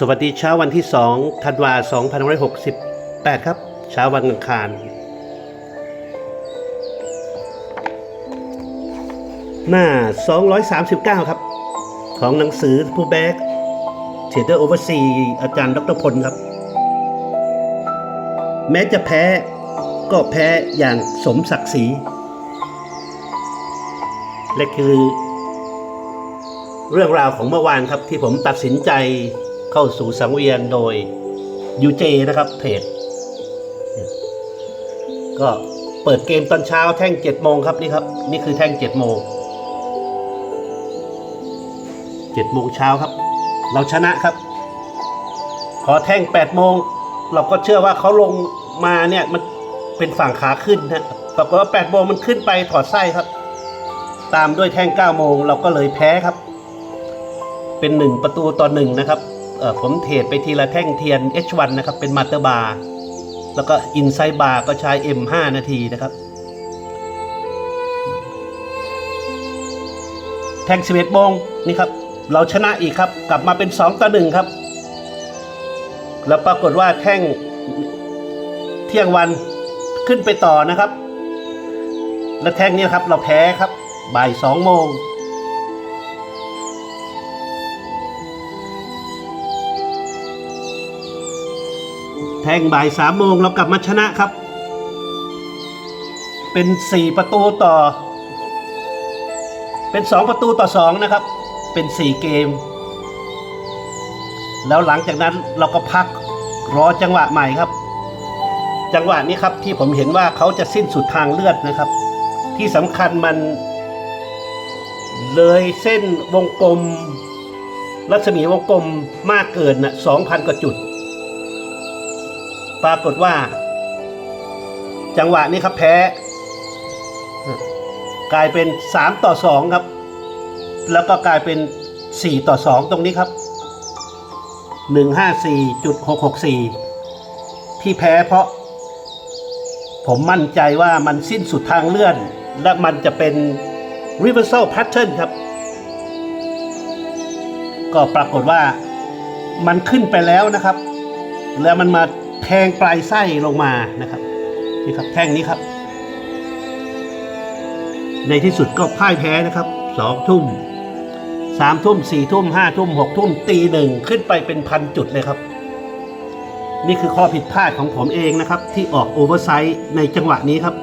สวัสดีเช้าวันที่2ธันวา2568 ครับ เช้าวันอังคาร หน้า 239 ครับ ของหนังสือผู้แบกเทเดอร์โอเวอร์ซีอาจารย์ดรพลครับ แม้จะแพ้ก็แพ้อย่างสมศักดิ์ศรีและคือเรื่องราวของเมื่อวานครับที่ผมตัดสินใจ เข้าสู่สังเวียนโดย UJ นะครับเพจก็เปิดเกมตอนเช้าแท่ง7โมงครับนี่ครับ นี่คือแท่ง7โมง7โมงเช้าครับ เราชนะครับพอแท่ง8โมงเราก็เชื่อว่าเขาลงมาเนี่ยมันเป็นฝั่งขาขึ้นนะปรากฏว่า8โมงมันขึ้นไปถอดไส้ครับ ตามด้วยแท่ง9โมงเราก็เลยแพ้ครับ เป็นหนึ่งประตูต่อหนึ่งนะครับ ผมเทรดไปทีละแท่งเทียน H1 นะครับ เป็นมาเตอร์บาร์แล้วก็อินไซบาร์ก็ใช้ M5 นาทีนะครับ แท่ง11โมงนี่ครับ เราชนะอีกครับ กลับมาเป็น 2 ต่อ 1 ครับ แล้วปรากฏว่าแท่งเที่ยงวันขึ้นไปต่อนะครับ และแท่งนี้ครับเราแพ้ครับบ่าย2โมง ทงบ่ายสามโมงเรากลับมาชนะครับ เป็นสี่ประตูต่อ เป็นสองประตูต่อสองนะครับ เป็นสี่เกม แล้วหลังจากนั้นเราก็พักรอจังหวะใหม่ครับ จังหวะนี้ครับที่ผมเห็นว่าเขาจะสิ้นสุดทางเลือดนะครับ ที่สำคัญมัน เลยเส้นวงกลมรัศมีวงกลมมากเกินนะสองพันกว่าจุด ปรากฏว่า จังหวะนี้ครับแพ้ กลายเป็น 3 ต่อ 2 ครับ แล้วก็กลายเป็น 4 ต่อ 2 ตรงนี้ครับ 154.664 ที่แพ้เพราะ ผมมั่นใจว่ามันสิ้นสุดทางเลื่อน และมันจะเป็น reversal pattern ครับ ก็ปรากฏว่ามันขึ้นไปแล้วนะครับ แล้วมันมา แทงปลายไส้ลงมานะครับนี่ครับแท่งนี้ครับ ในที่สุดก็พ่ายแพ้นะครับสองทุ่มสามทุ่มสี่ทุ่มห้าทุ่มหกทุ่มตีหนึ่งขึ้นไปเป็นพันจุดเลยครับ นี่คือข้อผิดพลาดของผมเองนะครับ ที่ออกโอเวอร์ไซส์ในจังหวะนี้ครับ